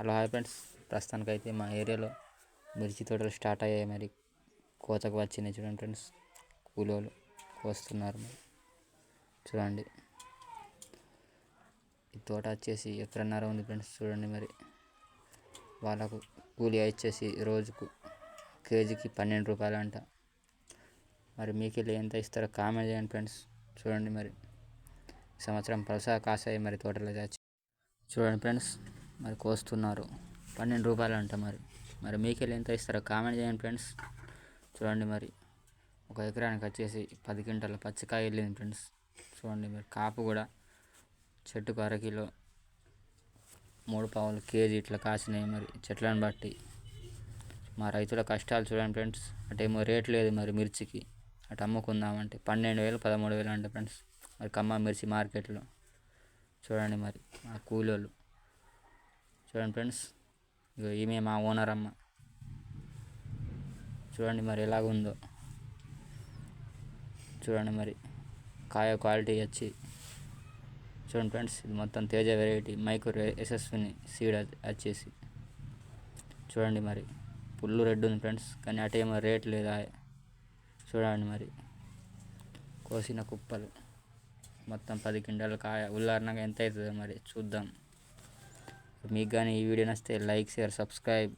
Hello hi friends. ప్రస్తుతానికైతే మా ఏరియాలో మిర్చి తోటలు స్టార్ట్ అయ్యాయి. మరి కోతకు వచ్చినాయి చూడండి ఫ్రెండ్స్. కూలోళ్ళు కోస్తున్నారు మరి. చూడండి. ఈ తోట వచ్చేసి ఎకరన్నర ఉంది ఫ్రెండ్స్. చూడండి మరి. వాళ్ళకు కూలి వచ్చేసి రోజుకు కేజీకి పన్నెండు రూపాయలు అంట మరి మీకు వెళ్ళి ఎంత ఇస్తారో కామెంట్ చేయండి ఫ్రెండ్స్. చూడండి మరి. సంవత్సరం పలసా కాసాయి మరి తోటలో వచ్చి చూడండి ఫ్రెండ్స్. మరి కోస్తున్నారు. పన్నెండు రూపాయలు అంట మరి. మరి మీకు వెళ్ళి ఎంత ఇస్తారో కామెంట్ చేయండి ఫ్రెండ్స్. చూడండి మరి. ఒక ఎకరానికి వచ్చేసి పది క్వింటాల పచ్చికాయ వెళ్ళింది ఫ్రెండ్స్. చూడండి మరి కాపు కూడా చెట్టుకు అరకిలో మూడు పావులు కేజీ ఇట్లా కాసినాయి మరి చెట్లను బట్టి. మా రైతుల కష్టాలు చూడండి ఫ్రెండ్స్. అటేమో రేట్ లేదు మరి మిర్చికి. అటు అమ్ముకుందామంటే పన్నెండు వేలు పదమూడు వేలు అంటే ఫ్రెండ్స్. మరి కమ్మ మిర్చి మార్కెట్లో. చూడండి మరి మా కూలోళ్ళు. చూడండి ఫ్రెండ్స్ ఇగో ఈమె మా ఓనర్ అమ్మ. చూడండి మరి ఎలాగుందో. చూడండి మరి కాయ క్వాలిటీ వచ్చి. చూడండి ఫ్రెండ్స్ ఇది మొత్తం Teja variety micro Yashaswini seed వచ్చేసి. చూడండి మరి పుల్లు రెడ్ ఉంది ఫ్రెండ్స్ కానీ అటేమో రేట్ లేదా. చూడండి మరి కోసిన కుప్పలు. మొత్తం పది కింటాల కాయ. ఉల్లారినాక ఎంత అవుతుందో మరి చూద్దాం. మీకు కానీ ఈ వీడియో నచ్చితే లైక్ షేర్ సబ్స్క్రైబ్